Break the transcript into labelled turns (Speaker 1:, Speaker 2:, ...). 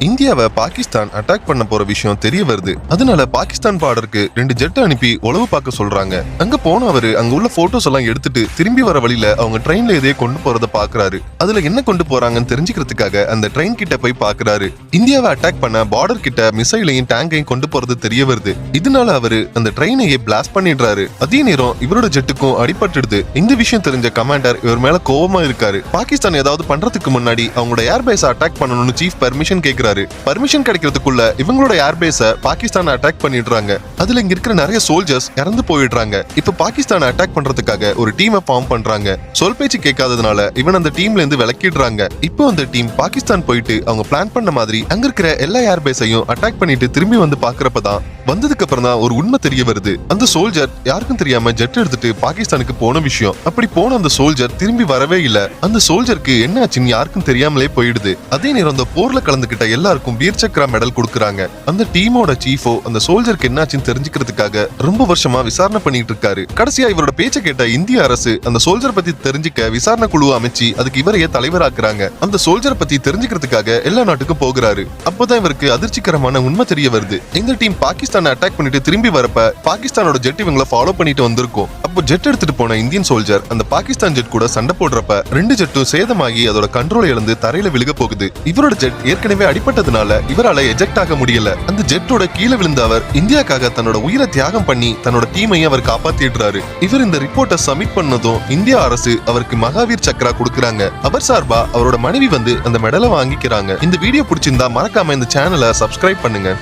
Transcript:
Speaker 1: இந்தியாவை பாகிஸ்தான் அட்டாக் பண்ண போற விஷயம் தெரிய வருது. அதனால பாகிஸ்தான் பார்டருக்கு ரெண்டு ஜெட் அனுப்பி உளவு பார்க்க சொல்றாங்க. அங்க போன அவரு அங்க உள்ள போட்டோஸ் எல்லாம் எடுத்துட்டு திரும்பி வர வழியில அவங்க ட்ரெயின்ல எதையே கொண்டு போறத பாக்குறாரு. அதுல என்ன கொண்டு போறாங்கன்னு தெரிஞ்சுக்கிறதுக்காக அந்த ட்ரெயின் கிட்ட போய் பாக்குறாரு. இந்தியாவை அட்டாக் பண்ண பார்டர் கிட்ட மிசைலையும் டேங்கையும் கொண்டு போறது தெரிய வருது. இதனால அவரு அந்த ட்ரெயினையே பிளாஸ்ட் பண்ணிடுறாரு. அதே நேரம் இவரோட ஜெட்டுக்கும் அடிபட்டுடுது இந்த விஷயம் தெரிஞ்ச கமாண்டர் இவர் மேல கோபமா இருக்காரு. பாகிஸ்தான் ஏதாவது பண்றதுக்கு முன்னாடி அவங்களோட ஏர்பேஸ் அட்டாக் பண்ணணும்னு சீஃப் பர்மிஷன் கேக்குறாரு பர்மிஷன் கிடைக்கிறதுக்குள்ள இவங்களோட ஏர்பேஸ பாகிஸ்தான் அட்டாக் பண்ணிடுறாங்க. அதுல இங்க இருக்கிற நிறைய சோல்ஜர்ஸ் இறந்து போயிடுறாங்க. இப்ப பாகிஸ்தான் அட்டாக் பண்றதுக்காக ஒரு டீமை ஃபார்ம் பண்றாங்க. சொல் பேச்சு கேட்காததுனால இவன் அந்த டீம்ல இருந்து விளக்கிடுறாங்க இப்போ அந்த டீம் பாகிஸ்தான் போயிட்டு அவங்க பிளான் பண்ண மாதிரி அங்க இருக்கிற எல்லா ஏர்பேஸையும் அட்டாக் பண்ணிட்டு திரும்பி வந்து பாக்குறப்பதான் வந்ததுக்கு அப்புறம் தான் ஒரு உண்மை தெரிய வருது. அந்த சோல்ஜர் யாருக்கும் தெரியாம ஜெட் எடுத்துட்டு பாகிஸ்தானுக்கு போன விஷயம். அப்படி போன அந்த சோல்ஜர் திரும்பி வரவே இல்ல. அந்த சோல்ஜருக்கு என்ன ஆச்சுன்னு யாருக்கும் தெரியாமலே போயிடுது. அதே நேரம் அந்த போர்ல கலந்துகிட்ட எல்லாருக்கும் வீர் சக்ரா மெடல் கொடுக்குறாங்க. அந்த டீமோட சீஃபோ அந்த சோல்ஜருக்கு என்னாச்சுன்னு தெரிஞ்சுக்கிறதுக்காக ரொம்ப வருஷமா விசாரணை பண்ணிட்டு இருக்காரு. கடைசியா இவரோட பேச்சை கேட்ட இந்திய அரசு அந்த சோல்ஜர் பத்தி தெரிஞ்சுக்க விசாரணை குழு அமைச்சு அதுக்கு இவரையே தலைவராக்குறாங்க. அந்த சோல்ஜரை பத்தி தெரிஞ்சுக்கிறதுக்காக எல்லா நாட்டுக்கும் போகிறாரு. அப்பதான் இவருக்கு அதிர்ச்சிகரமான உண்மை தெரிய வருது. இந்த டீம் பாகிஸ்தானை அட்டாக் பண்ணிட்டு திரும்பி வரப்ப பாகிஸ்தானோட ஜெட் இவங்கள ஃபாலோ பண்ணிட்டு வந்திருக்கும். அப்போ ஜெட் எடுத்துட்டு போன இந்தியன் சோல்ஜர் அந்த பாகிஸ்தான் ஜெட் கூட சண்டை போடுறப்ப ரெண்டு ஜெட்டும் சேதமாகி அதோட கண்ட்ரோல் இழந்து தரையில விழுக போகுது. இவரோட ஜெட் ஏற்கனவே அடிபட்டதுனால இவரால எஜெக்ட் ஆக முடியல. அந்த ஜெட்டோட கீழே விழுந்த அவர் இந்தியாக்காக தன்னோட உயிரை தியாகம் பண்ணி தன்னோட டீமையும் அவர் காப்பாத்திடுறாரு. இவர் இந்த ரிப்போர்ட்டை சப்மிட் பண்ணதும் இந்திய அரசு அவருக்கு மகாவீர் சக்ரா கொடுக்கறாங்க. அவர் சார்பா அவரோட மனைவி வந்து அந்த மெடலை வாங்கிக்கிறாங்க. இந்த வீடியோ பிடிச்சிருந்தா மறக்காம இந்த சேனலை சப்ஸ்கிரைப் பண்ணுங்க.